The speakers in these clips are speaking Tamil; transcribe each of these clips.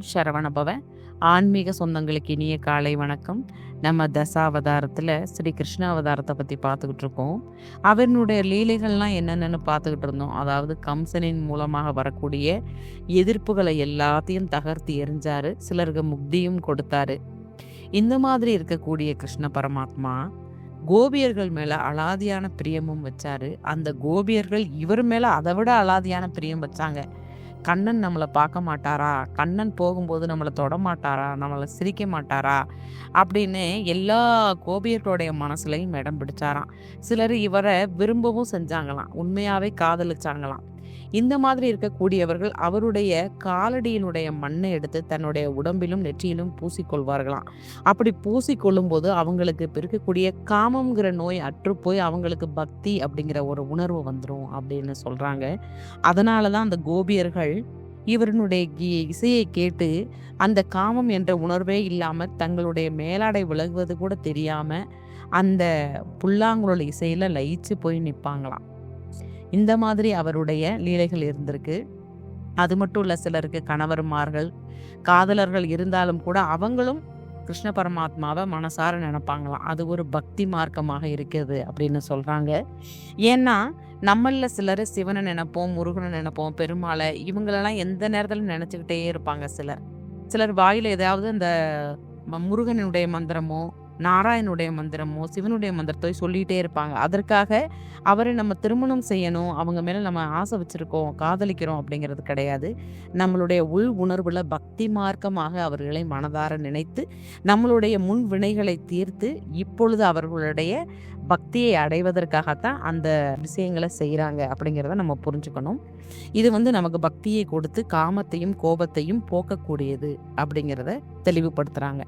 ஓம் சரவணபவ ஆன்மீக சொந்தங்களுக்கு இனிய காலை வணக்கம். நம்ம தசாவதாரத்தில் ஸ்ரீ கிருஷ்ண அவதாரத்தை பற்றி பார்த்துக்கிட்டு இருக்கோம். அவனுடைய லீலைகள்லாம் என்னென்னு பார்த்துக்கிட்டு இருந்தோம். அதாவது கம்சனின் மூலமாக வரக்கூடிய எதிர்ப்புகளை எல்லாத்தையும் தகர்த்து எரிஞ்சாரு. சிலருக்கு முக்தியும் கொடுத்தாரு. இந்த மாதிரி இருக்கக்கூடிய கிருஷ்ண பரமாத்மா கோபியர்கள் மேலே அலாதியான பிரியமும் வச்சாரு. அந்த கோபியர்கள் இவர் மேலே அதை விட அலாதியான பிரியம் வச்சாங்க. கண்ணன் நம்மளை பார்க்க மாட்டாரா? கண்ணன் போகும்போது நம்மளை தொட மாட்டாரா? நம்மளை சிரிக்க மாட்டாரா? அப்படின்னு எல்லா கோபியர்களுடைய மனசுலையும் இடம் பிடிச்சாராம். சிலர் இவரை விரும்பவும் செஞ்சாங்களாம். உண்மையாகவே காதலிச்சாங்களாம். இந்த மாதிரி இருக்கக்கூடியவர்கள் அவருடைய காலடியினுடைய மண்ணை எடுத்து தன்னுடைய உடம்பிலும் நெற்றியிலும் பூசிக்கொள்வார்களாம். அப்படி பூசிக்கொள்ளும் போது அவங்களுக்கு இருக்கக்கூடிய காமங்கிற நோய் அற்றுப்போய் அவங்களுக்கு பக்தி அப்படிங்கிற ஒரு உணர்வு வந்துடும் அப்படின்னு சொல்றாங்க. அதனால தான் அந்த கோபியர்கள் இவருடைய இசையை கேட்டு அந்த காமம் என்ற உணர்வே இல்லாம தங்களுடைய மேலாடை விலகுவது கூட தெரியாம அந்த புல்லாங்குழல் இசையில லயிச்சு போய் நிற்பாங்களாம் இந்த மாதிரி அவருடைய லீலைகள் இருந்திருக்கு. அது மட்டும் இல்ல சிலருக்கு கணவர்மார்கள் காதலர்கள் இருந்தாலும் கூட அவங்களும் கிருஷ்ண பரமாத்மாவை மனசார நினைப்பாங்களாம். அது ஒரு பக்தி மார்க்கமாக இருக்குது அப்படின்னு சொல்றாங்க. ஏன்னா நம்மள சிலர் சிவனை நினைப்போம் முருகனை நினைப்போம் பெருமாளை இவங்களெல்லாம் எந்த நேரத்தில் நினைச்சுக்கிட்டே இருப்பாங்க சிலர். சிலர் வாயில ஏதாவது அந்த முருகனுடைய மந்திரமோ நாராயணுடைய மந்திரமோ சிவனுடைய மந்திரத்தோ சொல்லிகிட்டே இருப்பாங்க. அதற்காக அவரை நம்ம திருமணம் செய்யணும் அவங்க மேலே நம்ம ஆசை வச்சுருக்கோம் காதலிக்கிறோம் அப்படிங்கிறது கிடையாது. நம்மளுடைய உள் உணர்வில் பக்தி மார்க்கமாக அவர்களை மனதார நினைத்து நம்மளுடைய முன் வினைகளை தீர்த்து இப்பொழுது அவர்களுடைய பக்தியை அடைவதற்காகத்தான் அந்த விஷயங்களை செய்கிறாங்க அப்படிங்கிறத நம்ம புரிஞ்சுக்கணும். இது வந்து நமக்கு பக்தியை கொடுத்து காமத்தையும் கோபத்தையும் போக்கக்கூடியது அப்படிங்கிறத தெளிவுபடுத்துகிறாங்க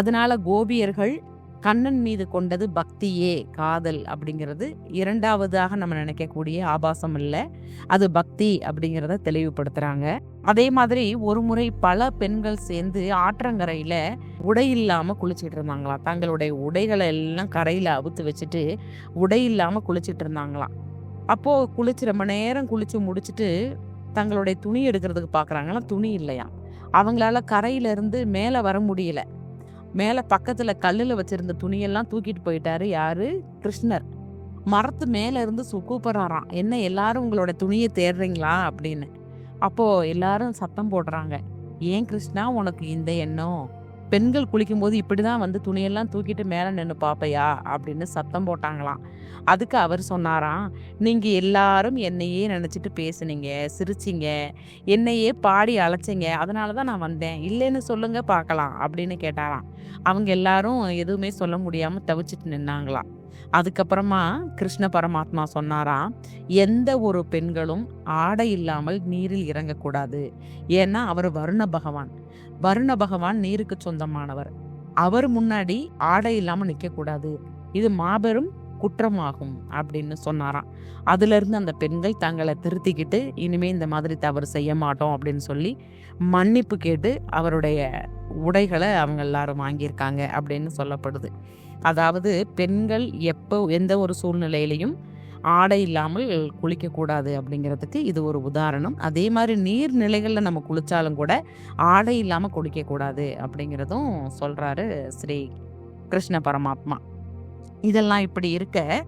அதனால கோபியர்கள் கண்ணன் மீது கொண்டது பக்தியே காதல் அப்படிங்கிறது இரண்டாவதாக நம்ம நினைக்கக்கூடிய ஆபாசம் இல்லை. அது பக்தி அப்படிங்கிறத தெளிவுபடுத்துறாங்க. அதே மாதிரி ஒரு முறை பல பெண்கள் சேர்ந்து ஆற்றங்கரையில உடை இல்லாம குளிச்சிட்டு இருந்தாங்களாம். தங்களுடைய உடைகளை எல்லாம் கரையில அவுத்து வச்சுட்டு உடை இல்லாம குளிச்சுட்டு இருந்தாங்களாம். அப்போ குளிச்சு ரொம்ப நேரம் குளிச்சு முடிச்சிட்டு தங்களுடைய துணி எடுக்கிறதுக்கு பார்க்குறாங்கன்னா துணி இல்லையா அவங்களால கரையில இருந்து மேல வர முடியல. மேலே பக்கத்தில் கல்லில் வச்சிருந்த துணியெல்லாம் தூக்கிட்டு போயிட்டாரு யாரு? கிருஷ்ணர். மரத்து மேலே இருந்து சு- என்ன எல்லாரும் உங்களோட துணியை தேடுறீங்களா? அப்படின்னு. அப்போது எல்லாரும் சத்தம் போடுறாங்க. ஏன் கிருஷ்ணா உனக்கு இந்த எண்ணம்? பெண்கள் குளிக்கும்போது இப்படிதான் வந்து துணியெல்லாம் தூக்கிட்டு மேலே நின்று பார்ப்பையா அப்படின்னு சத்தம் போட்டாங்களாம். அதுக்கு அவர் சொன்னாராம் நீங்கள் எல்லாரும் என்னையே நினச்சிட்டு பேசுனீங்க சிரிச்சீங்க என்னையே பாடி அழைச்சிங்க அதனால தான் நான் வந்தேன். இல்லைன்னு சொல்லுங்க பார்க்கலாம் அப்படின்னு கேட்டாராம். அவங்க எல்லாரும் எதுவுமே சொல்ல முடியாமல் தவிச்சிட்டு நின்னாங்களாம். அதுக்கப்புறமா கிருஷ்ண பரமாத்மா சொன்னாராம் எந்த ஒரு பெண்களும் ஆடை இல்லாமல் நீரில் இறங்கக்கூடாது. ஏன்னா அவர் வருண பகவான். வருண பகவான் நீருக்கு சொந்தமானவர். அவர் முன்னாடி ஆடை இல்லாம நிக்க கூடாது இது மாபெரும் குற்றமாகும் அப்படின்னு சொன்னாராம். அதுலேருந்து அந்த பெண்கள் தங்களை திருத்திக்கிட்டு இனிமேல் இந்த மாதிரி தவறு செய்ய மாட்டோம் அப்படின்னு சொல்லி மன்னிப்பு கேட்டு அவருடைய உடைகளை அவங்க எல்லாரும் வாங்கியிருக்காங்க அப்படின்னு சொல்லப்படுது. அதாவது பெண்கள் எப்போ எந்த ஒரு சூழ்நிலையிலையும் ஆடை இல்லாமல் குளிக்கக்கூடாது அப்படிங்கிறதுக்கு இது ஒரு உதாரணம். அதே மாதிரி நீர்நிலைகளில் நம்ம குளித்தாலும் கூட ஆடை இல்லாமல் குளிக்கக்கூடாது அப்படிங்கிறதும் சொல்கிறாரு ஸ்ரீ கிருஷ்ண பரமாத்மா. இதெல்லாம் இப்படி இருக்க.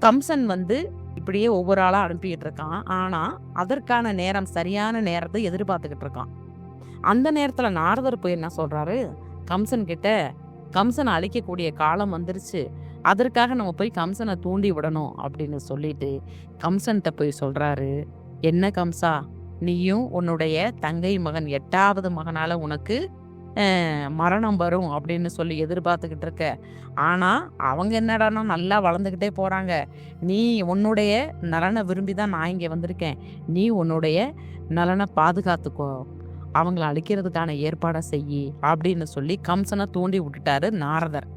கம்சன் வந்து இப்படியே ஒவ்வொரு ஆளாக அனுப்பிக்கிட்டு இருக்கான். ஆனால் அதற்கான நேரம் சரியான நேரத்தை எதிர்பார்த்துக்கிட்டு இருக்கான். அந்த நேரத்தில் நாரதர் போய் என்ன சொல்கிறாரு கம்சன் கிட்ட கம்சனை அழிக்கக்கூடிய காலம் வந்துருச்சு. அதற்காக நம்ம போய் கம்சனை தூண்டி விடணும். அப்படின்னு சொல்லிட்டு கம்சன்கிட்ட போய் சொல்கிறாரு என்ன கம்சா? நீயும் உன்னுடைய தங்கை மகன் எட்டாவது மகனால உனக்கு மரணம் வரும் அப்படின்னு சொல்லி எதிர்பார்த்துக்கிட்டு இருக்க. ஆனால் அவங்க என்னடான்னா நல்லா வளர்ந்துக்கிட்டே போகிறாங்க நீ உன்னுடைய நலனை விரும்பி தான் நான் இங்கே வந்திருக்கேன். நீ உன்னுடைய நலனை பாதுகாத்துக்கோ. அவங்கள அழிக்கிறதுக்கான ஏற்பாடை செய்யி அப்படின்னு சொல்லி கம்சனை தூண்டி விட்டுட்டாரு நாரதர்.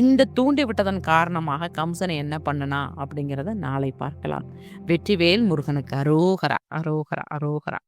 இந்த தூண்டி விட்டதன் காரணமாக கம்சனை என்ன பண்ணனா அப்படிங்கிறத நாளை பார்க்கலாம். வெற்றிவேல் முருகனுக்கு அரோகரா அரோகரா அரோகரா.